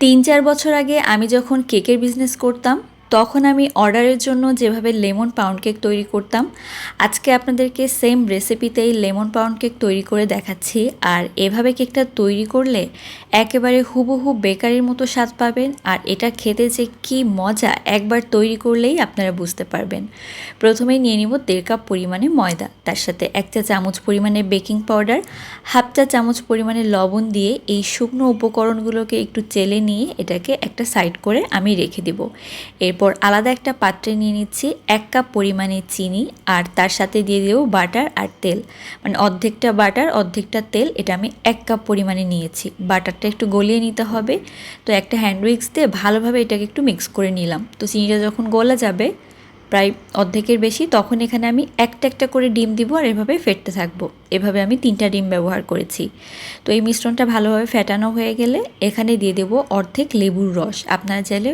তিন চার বছর আগে আমি যখন কেকের বিজনেস করতাম, তখন আমি অর্ডারের জন্য যেভাবে লেমন পাউন্ড কেক তৈরি করতাম, আজকে আপনাদেরকে সেম রেসিপিতেই লেমন পাউন্ড কেক তৈরি করে দেখাচ্ছি। আর এভাবে কেকটা তৈরি করলে একেবারে হুবহু বেকারির মতো স্বাদ পাবেন। আর এটা খেতে যে কি মজা একবার তৈরি করলেই আপনারা বুঝতে পারবেন। প্রথমেই নিয়ে নিব দেড় কাপ পরিমাণে ময়দা। তার সাথে এক চা চামচ পরিমাণে বেকিং পাউডার, হাফ চা চামচ পরিমাণে লবণ দিয়ে এই শুকনো উপকরণগুলোকে একটু চেলে নিয়ে এটাকে একটা সাইড করে আমি রেখে দেব। এরপর আলাদা একটা পাত্রে নিয়ে নিচ্ছি এক কাপ পরিমাণে চিনি আর তার সাথে দিয়ে দেবো বাটার আর তেল। মানে অর্ধেকটা বাটার, অর্ধেকটা তেল এটা আমি এক কাপ পরিমাণে নিয়েছি। বাটারটা একটু গলিয়ে নিতে হবে। তো একটা হ্যান্ড উইক্স দিয়ে ভালোভাবে এটাকে একটু মিক্স করে নিলাম। তো চিনিটা যখন গলা যাবে, প্রায় অর্ধেকের বেশি, তখন এখানে আমি একটা একটা করে ডিম দিব আর এভাবে ফেটতে থাকব। এভাবে আমি তিনটা ডিম ব্যবহার করেছি। তো এই মিশ্রণটা ভালোভাবে ফেটানো হয়ে গেলে এখানে দিয়ে দেব অর্ধেক লেবুর রস। আপনারা চাইলে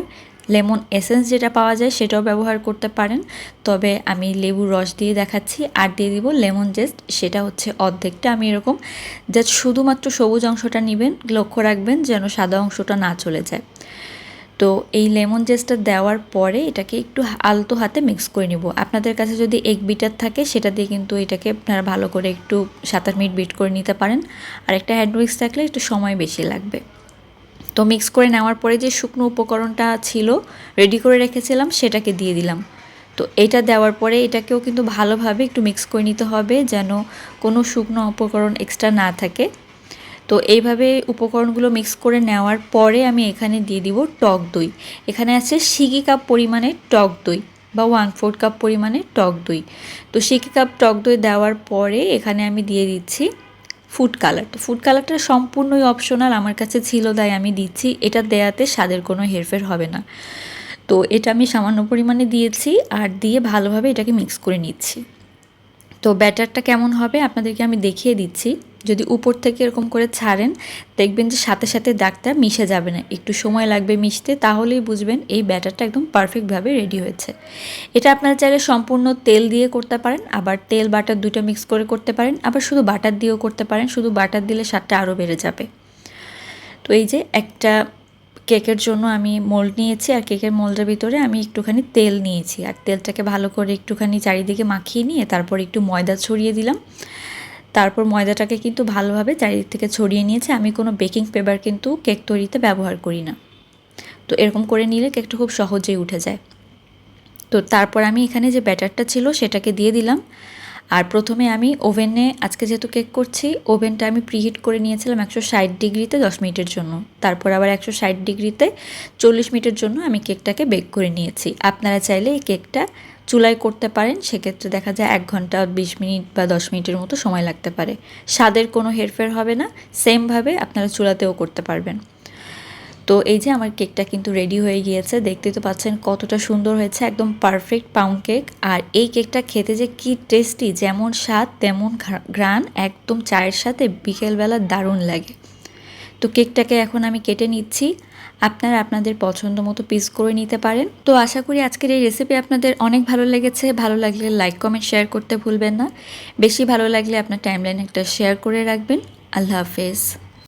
লেমন এসেন্স যেটা পাওয়া যায় সেটাও ব্যবহার করতে পারেন। তবে আমি লেবুর রস দিয়ে দেখাচ্ছি আর দিয়ে দিব লেমন জেস্ট, সেটা হচ্ছে অর্ধেকটা আমি এরকম। জাস্ট শুধুমাত্র সবুজ অংশটা নেবেন, লক্ষ্য রাখবেন যেন সাদা অংশটা না চলে যায়। তো এই লেমন জেসটা দেওয়ার পরে এটাকে একটু আলতো হাতে মিক্স করে নিব। আপনাদের কাছে যদি এগ বিটার থাকে, সেটা দিয়ে কিন্তু এটাকে আপনারা ভালো করে একটু সাত আট মিনিট বিট করে নিতে পারেন। আর একটা হ্যান্ড উইক্স থাকলে একটু সময় বেশি লাগবে। তো মিক্স করে নেওয়ার পরে যে শুকনো উপকরণটা ছিল রেডি করে রেখেছিলাম, সেটাকে দিয়ে দিলাম। তো এটা দেওয়ার পরে এটাকেও কিন্তু ভালোভাবে একটু মিক্স করে নিতে হবে যেন কোনো শুকনো উপকরণ এক্সট্রা না থাকে। তো এইভাবে উপকরণগুলো মিক্স করে নেওয়ার পরে আমি এখানে দিয়ে দিব টক দই। এখানে আছে সিকি কাপ পরিমাণে টক দই বা ওয়ান ফোর্থ কাপ পরিমাণে টক দই। তো সিকি কাপ টক দই দেওয়ার পরে এখানে আমি দিয়ে দিচ্ছি ফুড কালারটা ফুড কালারটা সম্পূর্ণই অপশনাল আমার কাছে ছিল তাই আমি দিচ্ছি। এটা দেয়াতে স্বাদের কোনো হেরফের হবে না। তো এটা আমি সামান্য পরিমাণে দিয়েছি আর দিয়ে ভালোভাবে এটাকে মিক্স করে নিচ্ছি। তো ব্যাটারটা কেমন হবে আপনাদেরকে আমি দেখিয়ে দিচ্ছি। যদি উপর থেকে এরকম করে ছাড়েন, দেখবেন যে সাথে সাথে দাগটা মিশে যাবে না। একটু সময় লাগবে মিশতে, তাহলেই বুঝবেন এই ব্যাটারটা একদম পারফেক্টভাবে রেডি হয়েছে। এটা আপনারা চাইলে সম্পূর্ণ তেল দিয়ে করতে পারেন, আবার তেল বাটার দুটো মিক্স করে করতে পারেন, আবার শুধু বাটার দিয়েও করতে পারেন, শুধু বাটার দিলে স্বাদটা আরও বেড়ে যাবে। তো এই যে একটা কেকের জন্য আমি মোল্ড নিয়েছি, আর কেকের মোল্ডের ভিতরে আমি একটুখানি তেল নিয়েছি। আর তেলটাকে ভালো করে একটুখানি চারিদিকে মাখিয়ে নিয়ে তারপর একটু ময়দা ছড়িয়ে দিলাম। তারপর ময়দাটাকে কিন্তু ভালোভাবে চারিদিক থেকে ছড়িয়ে নিয়েছে। আমি কোনো বেকিং পেপার কিন্তু কেক তৈরিতে ব্যবহার করি না। তো এরকম করে নিলে কেকটা খুব সহজেই উঠে যায়। তো তারপর আমি এখানে যে ব্যাটারটা ছিল সেটাকে দিয়ে দিলাম। আর প্রথমে আমি ওভেনে, আজকে যেহেতু কেক করছি, ওভেনটা আমি প্রিহিট করে নিয়েছিলাম একশো ষাট ডিগ্রিতে দশ মিনিটের জন্য। তারপর আবার একশো ষাট ডিগ্রিতে চল্লিশ মিনিটের জন্য আমি কেকটাকে বেক করে নিয়েছি। আপনারা চাইলে এই কেকটা চুলায় করতে পারেন, সেক্ষেত্রে দেখা যায় এক ঘণ্টা, বিশ মিনিট বা দশ মিনিটের মতো সময় লাগতে পারে। স্বাদের কোনো হেরফের হবে না সেমভাবে আপনারা চুলাতেও করতে পারবেন। তো এই যে আমার কেকটা কিন্তু রেডি হয়ে গিয়েছে দেখতে তো পাচ্ছেন কতটা সুন্দর হয়েছে, একদম পারফেক্ট পাউন্ড কেক আর এই কেকটা খেতে যে কি টেস্টি যেমন স্বাদ তেমন ঘ্রাণ, একদম চায়ের সাথে বিকেলবেলা দারুণ লাগে। তো কেকটাকে এখন আমি কেটে নিচ্ছি, আপনারা আপনাদের পছন্দ মতো পিস করে নিতে পারেন। তো আশা করি আজকের এই রেসিপি আপনাদের অনেক ভালো লেগেছে, ভালো লাগলে লাইক কমেন্ট শেয়ার করতে ভুলবেন না। বেশি ভালো লাগলে আপনার টাইমলাইন একটা শেয়ার করে রাখবেন। আল্লাহ হাফেজ।